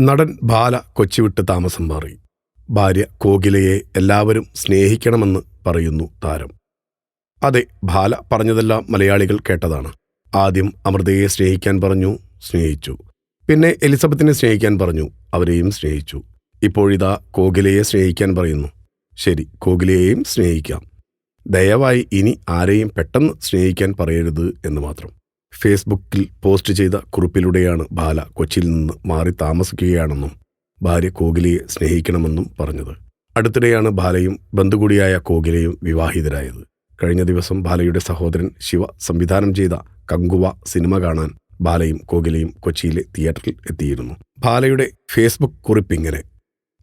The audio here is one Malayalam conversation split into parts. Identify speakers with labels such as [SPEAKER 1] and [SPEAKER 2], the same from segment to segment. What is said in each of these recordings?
[SPEAKER 1] നടൻ ബാല കൊച്ചി വിട്ട് താമസം മാറി. ഭാര്യ കോകിലയെ എല്ലാവരും സ്നേഹിക്കണമെന്ന് പറയുന്നു താരം. അതെ ബാല പറഞ്ഞതെല്ലാം മലയാളികൾ കേട്ടതാണ്. ആദ്യം അമൃതയെ സ്നേഹിക്കാൻ പറഞ്ഞു സ്നേഹിച്ചു. പിന്നെ എലിസബത്തിനെ സ്നേഹിക്കാൻ പറഞ്ഞു അവരെയും സ്നേഹിച്ചു. ഇപ്പോഴിതാ കോകിലയെ സ്നേഹിക്കാൻ പറയുന്നു. ശരി കോകിലയെയും സ്നേഹിക്കാം. ദയവായി ഇനി ആരെയും പെട്ടെന്ന് സ്നേഹിക്കാൻ പറയരുത് എന്ന് മാത്രം. ഫേസ്ബുക്കിൽ പോസ്റ്റ് ചെയ്ത കുറിപ്പിലൂടെയാണ് ബാല കൊച്ചിയിൽ നിന്ന് മാറി താമസിക്കുകയാണെന്നും ഭാര്യ കോകിലയെ സ്നേഹിക്കണമെന്നും പറഞ്ഞത്. അടുത്തിടെയാണ് ബാലയും ബന്ധുകൂടിയായ കോകിലയും വിവാഹിതരായത്. കഴിഞ്ഞ ദിവസം ബാലയുടെ സഹോദരൻ ശിവ സംവിധാനം ചെയ്ത കങ്കുവ സിനിമ കാണാൻ ബാലയും കോകിലയും കൊച്ചിയിലെ തിയേറ്ററിൽ എത്തിയിരുന്നു. ബാലയുടെ ഫേസ്ബുക്ക് കുറിപ്പിങ്ങനെ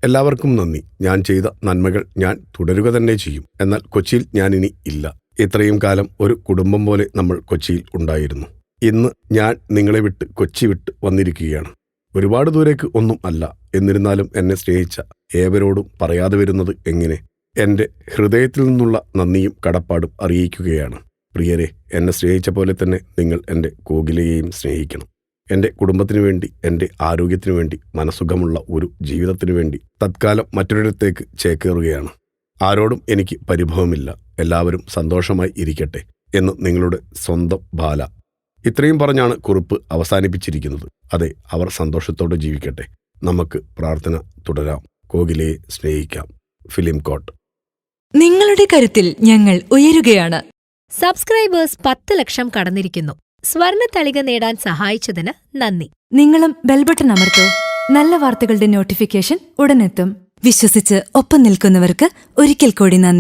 [SPEAKER 1] എല്ലാവർക്കും നന്ദി. ഞാൻ ചെയ്ത നന്മകൾ ഞാൻ തുടരുക തന്നെ ചെയ്യും. എന്നാൽ കൊച്ചിയിൽ ഞാനിനി ഇല്ല. ഇത്രയും കാലം ഒരു കുടുംബം പോലെ നമ്മൾ കൊച്ചിയിൽ ഉണ്ടായിരുന്നു. ഇന്ന് ഞാൻ നിങ്ങളെ വിട്ട് കൊച്ചി വിട്ട് വന്നിരിക്കുകയാണ്. ഒരുപാട് ദൂരേക്ക് ഒന്നും അല്ല. എന്നിരുന്നാലും എന്നെ സ്നേഹിച്ച ഏവരോടും പറയാതെ വരുന്നത് എങ്ങനെ? എന്റെ ഹൃദയത്തിൽ നിന്നുള്ള നന്ദിയും കടപ്പാടും അറിയിക്കുകയാണ്. പ്രിയരെ എന്നെ സ്നേഹിച്ച പോലെ തന്നെ നിങ്ങൾ എന്റെ കോകിലയെയും സ്നേഹിക്കണം. എന്റെ കുടുംബത്തിനു വേണ്ടി എന്റെ ആരോഗ്യത്തിനു വേണ്ടി മനസുഖമുള്ള ഒരു ജീവിതത്തിനു വേണ്ടി തത്കാലം മറ്റൊരിടത്തേക്ക് ചേക്കേറുകയാണ്. ആരോടും എനിക്ക് പരിഭവമില്ല. എല്ലാവരും സന്തോഷമായി ഇരിക്കട്ടെ എന്ന് നിങ്ങളുടെ സ്വന്തം ബാല ഇത്രയും പറഞ്ഞാണ് കുറിപ്പ് അവസാനിപ്പിച്ചിരിക്കുന്നത്. അതെ അവർ സന്തോഷത്തോടെ ജീവിക്കട്ടെ. നമുക്ക് പ്രാർത്ഥന തുടരാം. കോകിലയെ സ്നേഹിക്കാം. Film coat.
[SPEAKER 2] നിങ്ങളുടെ കരുത്തിൽ ഞങ്ങൾ ഉയരുകയാണ്.
[SPEAKER 3] സബ്സ്ക്രൈബേഴ്സ് പത്ത് ലക്ഷം കടന്നിരിക്കുന്നു. സ്വർണ തളിക നേടാൻ സഹായിച്ചതിന് നന്ദി.
[SPEAKER 2] നിങ്ങളും ബെൽബട്ടൺ അമർത്തോ. നല്ല വാർത്തകളുടെ നോട്ടിഫിക്കേഷൻ ഉടനെത്തും. വിശ്വസിച്ച് ഒപ്പം നിൽക്കുന്നവർക്ക് ഒരിക്കൽ കൂടി നന്ദി.